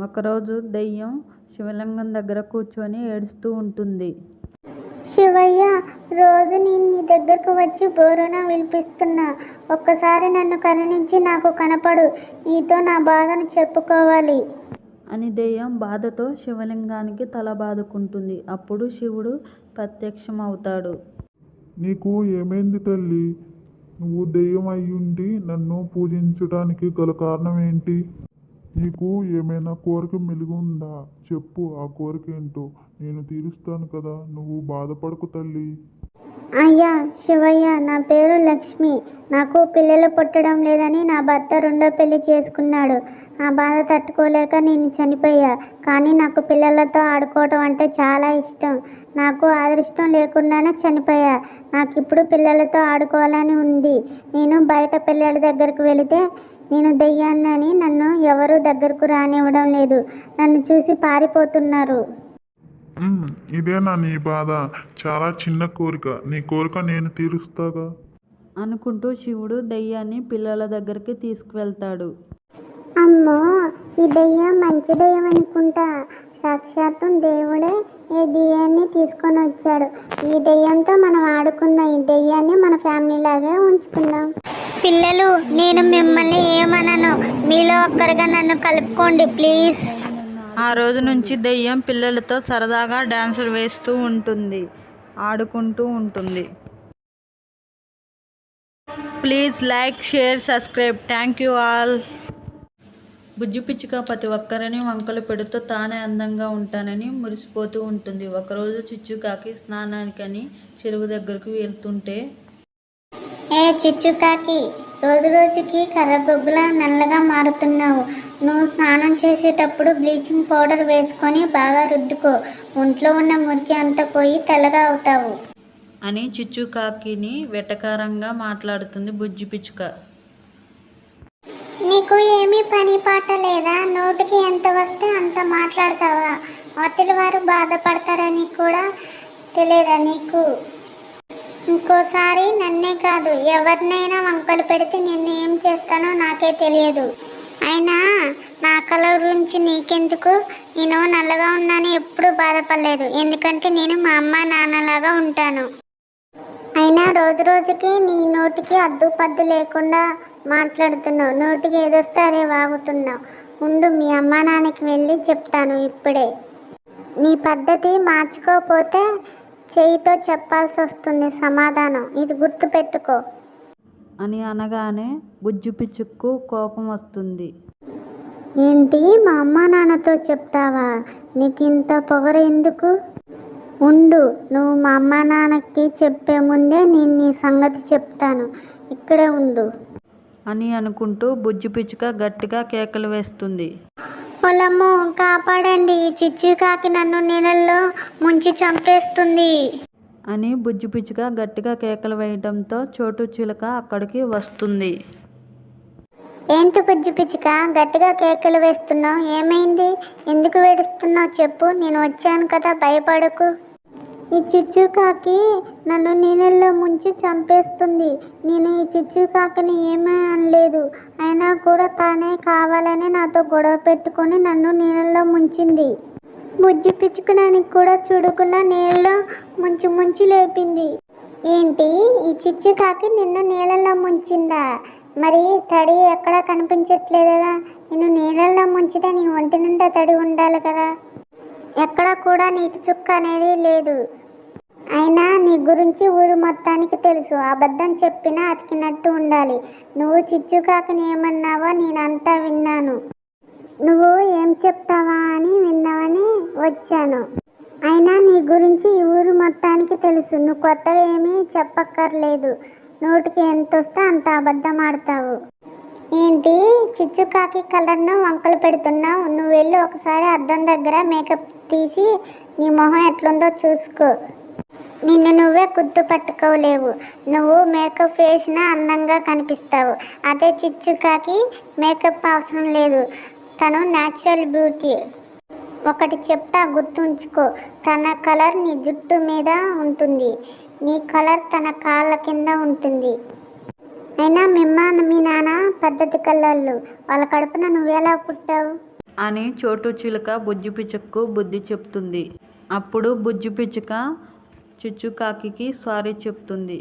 ఒకరోజు దెయ్యం శివలింగం దగ్గర కూర్చొని ఏడుస్తూ ఉంటుంది. శివయ్య రోజు నేను నీ దగ్గరకు వచ్చి బోరున విలిపిస్తున్నా. ఒక్కసారి నన్ను కరుణించి నాకు కనపడు. నీతో నా బాధను చెప్పుకోవాలి. అని దెయ్యం బాధతో శివలింగానికి తల బాదుకుంటుంది. అప్పుడు శివుడు ప్రత్యక్షమవుతాడు. నీకు ఏమైంది తల్లి? నువ్వు దెయ్యం అయ్యుండి నన్ను పూజించడానికి గల కారణం ఏంటి? నీకు ఏమైనా కోరిక మెలుగు ఉందా చెప్పు ఆ కోరిక ఏంటో నేను తీరుస్తాను కదా నువ్వు బాధపడకు తల్లి. అయ్యా శివయ్య నా పేరు లక్ష్మి. నాకు పిల్లలు పుట్టడం లేదని నా భర్త రెండో పెళ్ళి చేసుకున్నాడు. ఆ బాధ తట్టుకోలేక నేను చనిపోయా. కానీ నాకు పిల్లలతో ఆడుకోవటం అంటే చాలా ఇష్టం. నాకు అదృష్టం లేకుండానే చనిపోయా. నాకు ఇప్పుడు పిల్లలతో ఆడుకోవాలని ఉంది. నేను బయట పిల్లల దగ్గరకు వెళితే నేను దెయ్యాన్నని నన్ను ఎవరు దగ్గరకు రానివ్వడం లేదు. నన్ను చూసి పారిపోతున్నారు. "ఉమ్, ఇదేనా నీ బాధ. చాలా చిన్న కోరిక. నీ కోరిక నేను తీరుస్తాగా? అనుకుంటూ శివుడు దెయ్యాన్ని పిల్లల దగ్గరికి తీసుకువెళ్తాడు. అమ్మో ఈ దెయ్యం మంచి దెయ్యం అనుకుంటా. సాక్షాత్తు దేవుడే ఈ దెయ్యాన్ని తీసుకొని వచ్చాడు ఈ దెయ్యంతో మనం ఆడుకుందాం ఈ దెయ్యాన్ని మన ఫ్యామిలీ లాగే ఉంచుకుందాం. పిల్లలు నేను మిమ్మల్ని ఏమనను? మీలో ఒక్కరిగా నన్ను కలుపుకోండి ప్లీజ్. ఆ రోజు నుంచి దెయ్యం పిల్లలతో సరదాగా డాన్సులు వేస్తూ ఉంటుంది ఆడుకుంటూ ఉంటుంది. Please like share subscribe. Thank you all. బుజ్జి పిచ్చుక ప్రతి ఒక్కరిని వంకలు పెడుతూ తానే అందంగా ఉంటానని మురిసిపోతూ ఉంటుంది. ఒకరోజు చిచ్చుకాకి స్నానానికని చెరువు దగ్గరకు వెళ్తుంటే ఏ చిచ్చుకాకి రోజు రోజుకి కర్ర బొగ్గులా నల్లగా మారుతున్నావు. నువ్వు స్నానం చేసేటప్పుడు బ్లీచింగ్ పౌడర్ వేసుకొని బాగా రుద్దుకో. ఒంట్లో ఉన్న మురికి అంతా పోయి తెల్లగా అవుతావు. అని చిచ్చుకాకిని వెటకారంగా మాట్లాడుతుంది బుజ్జి పిచ్చుక. నీకు ఏమీ పని పాట లేదా? నోటికి ఎంత వస్తే అంత మాట్లాడతావా? అవతలి వారు బాధపడతారని కూడా తెలియదా నీకు? ఇంకోసారి నన్నే కాదు ఎవరినైనా వంకలు పెడితే నిన్ను ఏం చేస్తానో నాకే తెలియదు. అయినా నా కళ గురించి నీకెందుకు? నేను నల్లగా ఉన్నాను ఎప్పుడూ బాధపడలేదు. ఎందుకంటే నేను మా అమ్మ నాన్నలాగా ఉంటాను. అయినా రోజు రోజుకి నీ నోటికి అద్దు పద్దు లేకుండా మాట్లాడుతున్నావు. నోటికి ఏదొస్తే అదే వాగుతున్నావు. ఉండు మీ అమ్మా నాన్నకి వెళ్ళి చెప్తాను ఇప్పుడే. నీ పద్ధతి మార్చుకోకపోతే చేయితో చెప్పాల్సి వస్తుంది సమాధానం. ఇది గుర్తుపెట్టుకో. అని అనగానే బుజ్జి పిచ్చుకు కోపం వస్తుంది. ఏంటి? మా అమ్మా నాన్నతో చెప్తావా? నీకు ఇంత పొగరు ఎందుకు? ఉండు నువ్వు మా అమ్మా నాన్నకి చెప్పే ముందే నేను నీ సంగతి చెప్తాను. ఇక్కడే ఉండు. అని అనుకుంటూ బుజ్జి పిచ్చుక గట్టిగా కేకలు వేస్తుంది. పొలము కాపాడండి. చిచ్చుకాకి నన్ను నీళ్ళల్లో ముంచి చంపేస్తుంది. అని బుజ్జి పిచ్చుక గట్టిగా కేకలు వేయడంతో చోటు చిలుక అక్కడికి వస్తుంది. ఏంటి బుజ్జి పిచ్చుక? గట్టిగా కేకలు వేస్తున్నావు. ఏమైంది? ఎందుకు వేడుస్తున్నావు చెప్పు. నేను వచ్చాను కదా. భయపడకు. ఈ చిచ్చుకాకి నన్ను నీళ్ళల్లో ముంచి చంపేస్తుంది. నేను ఈ చిచ్చుకాకిని ఏమీ అనలేదు. అయినా కూడా తానే కావాలని నాతో గొడవ పెట్టుకొని నన్ను నీళ్ళల్లో ముంచింది. బుజ్జి పిచ్చుకునానికి కూడా చూడకుండా నీళ్ళలో ముంచి ముంచి లేపింది. ఏంటి? ఈ చిచ్చుకాకి నిన్ను నీళ్ళల్లో ముంచిందా? మరి తడి ఎక్కడా కనిపించట్లేదుగా నేను నీళ్ళల్లో ముంచితే నీ ఒంటి నిండా తడి ఉండాలి కదా. ఎక్కడ కూడా నీటి చుక్క అనేది లేదు. అయినా నీ గురించి ఊరు మొత్తానికి తెలుసు. అబద్ధం చెప్పినా అతికినట్టు ఉండాలి. నువ్వు చిచ్చుకాకని ఏమన్నావో నేనంతా విన్నాను. నువ్వు ఏం చెప్తావా అని విన్నావని వచ్చాను. అయినా నీ గురించి ఈ ఊరు మొత్తానికి తెలుసు. నువ్వు కొత్తగా ఏమీ చెప్పక్కర్లేదు. నోటికి ఎంత వస్తే అంత అబద్ధం ఆడతావు. ఏంటి? చిచ్చుకాకి కలర్ను వంకలు పెడుతున్నావు. నువ్వు వెళ్ళి ఒకసారి అద్దం దగ్గర మేకప్ తీసి నీ మొహం ఎట్లుందో చూసుకో. నిన్ను నువ్వే గుర్తుపట్టుకోలేవు నువ్వు మేకప్ వేసినా అందంగా కనిపిస్తావు. అదే చిచ్చుకాకి మేకప్ అవసరం లేదు. తను న్యాచురల్ బ్యూటీ ఒకటి చెప్తా గుర్తుంచుకో. తన కలర్ నీ జుట్టు మీద ఉంటుంది. నీ కలర్ తన కాళ్ళ కింద ఉంటుంది. అయినా మిమ్మ మీ నాన్న పద్ధతి కళ్ళళ్ళు. వాళ్ళ కడుపున నువ్వెలా పుట్టావు? అని చోటు చిలుక బుజ్జి పిచ్చుకు బుద్ధి చెప్తుంది. అప్పుడు బుజ్జి పిచ్చుక చిచ్చుకాకి సారీ చెప్తుంది.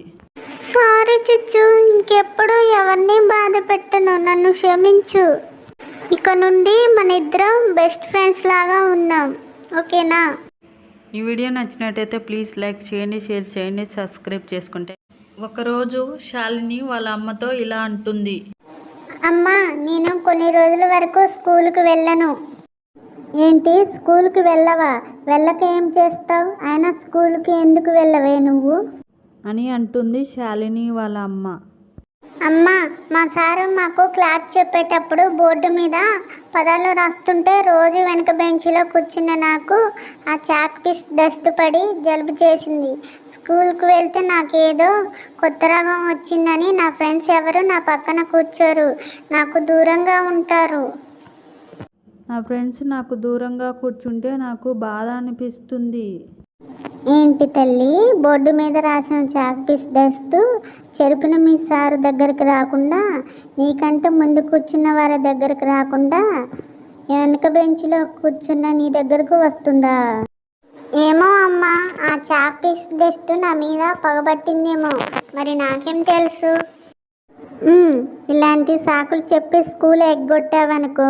సారీ చుచ్చు ఇంకెప్పుడు ఎవరిని బాధ పెట్టను నన్ను క్షమించు. ఇక నుండి మన ఇద్దరం బెస్ట్ ఫ్రెండ్స్ లాగా ఉన్నాం. ఓకేనా? ఈ వీడియో నచ్చినట్టయితే ప్లీజ్ లైక్ చేయండి షేర్ చేయండి సబ్స్క్రైబ్ చేసుకుంటే. ఒకరోజు శాలిని వాళ్ళ అమ్మతో ఇలా అంటుంది. అమ్మా నేను కొన్ని రోజుల వరకు స్కూల్కి వెళ్ళను. ఏంటి స్కూల్కి వెళ్ళవా? వెళ్ళక ఏం చేస్తావు? అయినా స్కూల్కి ఎందుకు వెళ్ళవే నువ్వు? అని అంటుంది శాలిని వాళ్ళ అమ్మ. అమ్మా మా సారు మాకు క్లాస్ చెప్పేటప్పుడు బోర్డు మీద పదాలు రాస్తుంటే రోజు వెనక బెంచ్లో కూర్చున్న నాకు ఆ చాక్ పీస్ డస్ట్ పడి జలుబు చేసింది. స్కూల్కి వెళ్తే నాకేదో కొత్త రాగం వచ్చిందని నా ఫ్రెండ్స్ ఎవరు నా పక్కన కూర్చోరు. నాకు దూరంగా ఉంటారు. నా ఫ్రెండ్స్ నాకు దూరంగా కూర్చుంటే నాకు బాధ అనిపిస్తుంది. ఏంటి తల్లి? బోర్డు మీద రాసిన చాక్పీస్ డస్ట్ చెరుపున మీ సారు దగ్గరికి రాకుండా నీకంటే ముందు కూర్చున్న వారి దగ్గరికి రాకుండా వెనక బెంచ్లో కూర్చున్న నీ దగ్గరకు వస్తుందా? ఏమో అమ్మా ఆ చాక్పీస్ డస్ట్ నా మీద పగబట్టిందేమో. మరి నాకేం తెలుసు? ఇలాంటి సాకులు చెప్పి స్కూల్ ఎగ్గొట్టావనుకో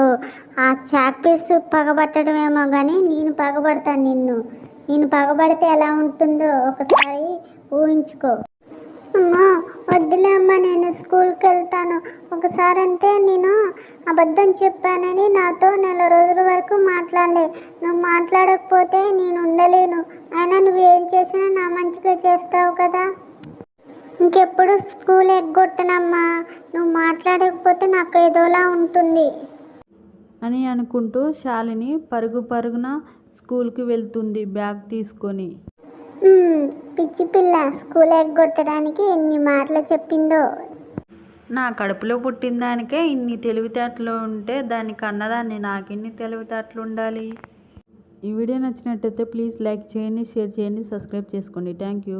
ఆ చాక్పీస్ పగబట్టడమేమో కానీ నేను పగబడతాను నిన్ను. నేను పగబడితే ఎలా ఉంటుందో ఒకసారి ఊహించుకో. అమ్మా వద్దులే అమ్మా నేను స్కూల్కి వెళ్తాను. ఒకసారి అంటే నేను అబద్ధం చెప్పానని నాతో నెల రోజుల వరకు మాట్లాడలే. నువ్వు మాట్లాడకపోతే నేను ఉండలేను. అయినా నువ్వు ఏం చేసినా నా మంచిగా చేస్తావు కదా. ఇంకెప్పుడు స్కూల్ ఎగ్గొట్టనమ్మా. నువ్వు మాట్లాడకపోతే నాకు ఏదోలా ఉంటుంది. అని అనుకుంటూ శాలిని పరుగు పరుగున స్కూల్కి వెళ్తుంది బ్యాగ్ తీసుకొని. పిచ్చి పిల్ల స్కూల్ ఎగ్గొట్టడానికి ఎన్ని మాటలు చెప్పిందో. నా కడుపులో పుట్టిన దానికే ఇన్ని తెలివితేటలు ఉంటే దానికి అన్నదాన్ని నాకెన్ని తెలివితేటలు ఉండాలి? ఈ వీడియో నచ్చినట్టయితే ప్లీజ్ లైక్ చేయండి షేర్ చేయండి సబ్స్క్రైబ్ చేసుకోండి. Thank you.